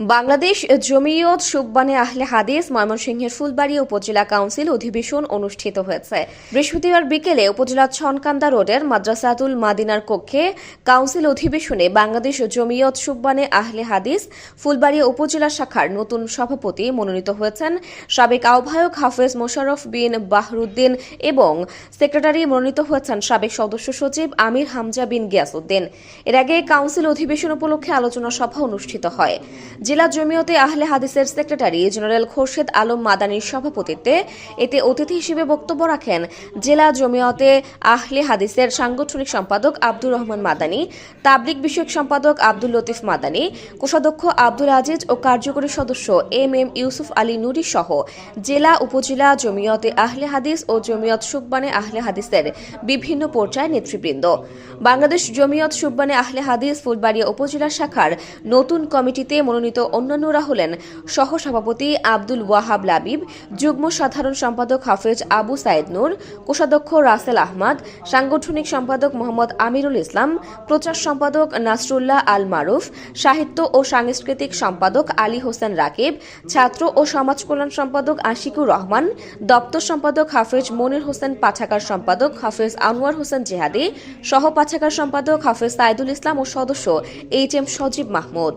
বাংলাদেশ জমিয়ত সুকবানে আহলে হাদিস ময়মনসিংহের ফুলবাড়ি উপজেলা কাউন্সিল অধিবেশন অনুষ্ঠিত হয়েছে। বৃহস্পতিবার বিকেলে উপজেলার ছনকান্দা রোডের মাদ্রাসাতুল মাদিনার কক্ষে কাউন্সিল অধিবেশনে বাংলাদেশ জমিয়ত সুকবানে আহলে হাদিস ফুলবাড়ি উপজেলা শাখার নতুন সভাপতি মনোনীত হয়েছেন সাবেক আহ্বায়ক হাফেজ মোশাররফ বিন বাহরুদ্দিন এবং সেক্রেটারি মনোনীত হয়েছেন সাবেক সদস্য সচিব আমির হামজা বিন গিয়াসউদ্দিন। এর আগে কাউন্সিল অধিবেশন উপলক্ষে আলোচনা সভা অনুষ্ঠিত হয়। জেলা জমিয়তে আহলে হাদিসের সেক্রেটারি জেনারেল খোরশেদ আলম মাদানির সভাপতিত্বে এতে অতিথি হিসেবে বক্তব্য রাখেন জেলা জমিয়তে আহলে হাদিসের সাংগঠনিক সম্পাদক আব্দুর রহমান মাদানি তাবলিক বিষয়ক সম্পাদক আব্দুল লতিফ মাদানি, কোষাধ্যক্ষ আব্দুল আজিজ ও কার্যকরী সদস্য এম এম ইউসুফ আলী নুরি সহ জেলা উপজেলা জমিয়তে আহলে হাদিস ও জমিয়ত সুকবানে আহলে হাদিসের বিভিন্ন পর্যায়ে নেতৃবৃন্দ। বাংলাদেশ জমিয়ত সুকবানে আহলে হাদিস ফুলবাড়িয়া উপজেলা শাখার নতুন কমিটিতে মনোনীত অন্যান্যরা হলেন সহ সভাপতি আব্দুল ওয়াহাব লাবিব, যুগ্ম সাধারণ সম্পাদক হাফেজ আবু সাইদ নূর, কোষাধ্যক্ষ রাসেল আহমদ, সাংগঠনিক সম্পাদক মোহাম্মদ আমিরুল ইসলাম, প্রচার সম্পাদক নাসরুল্লাহ আল মারুফ, সাহিত্য ও সাংস্কৃতিক সম্পাদক আলী হোসেন রাকিব, ছাত্র ও সমাজ কল্যাণ সম্পাদক আশিকুর রহমান, দপ্তর সম্পাদক হাফেজ মনির হোসেন পাঠাকার সম্পাদক হাফেজ আনোয়ার হোসেন জেহাদি সহ পাঠাগার সম্পাদক হাফেজ সাইদুল ইসলাম ও সদস্য এইচ এম সজীব মাহমুদ।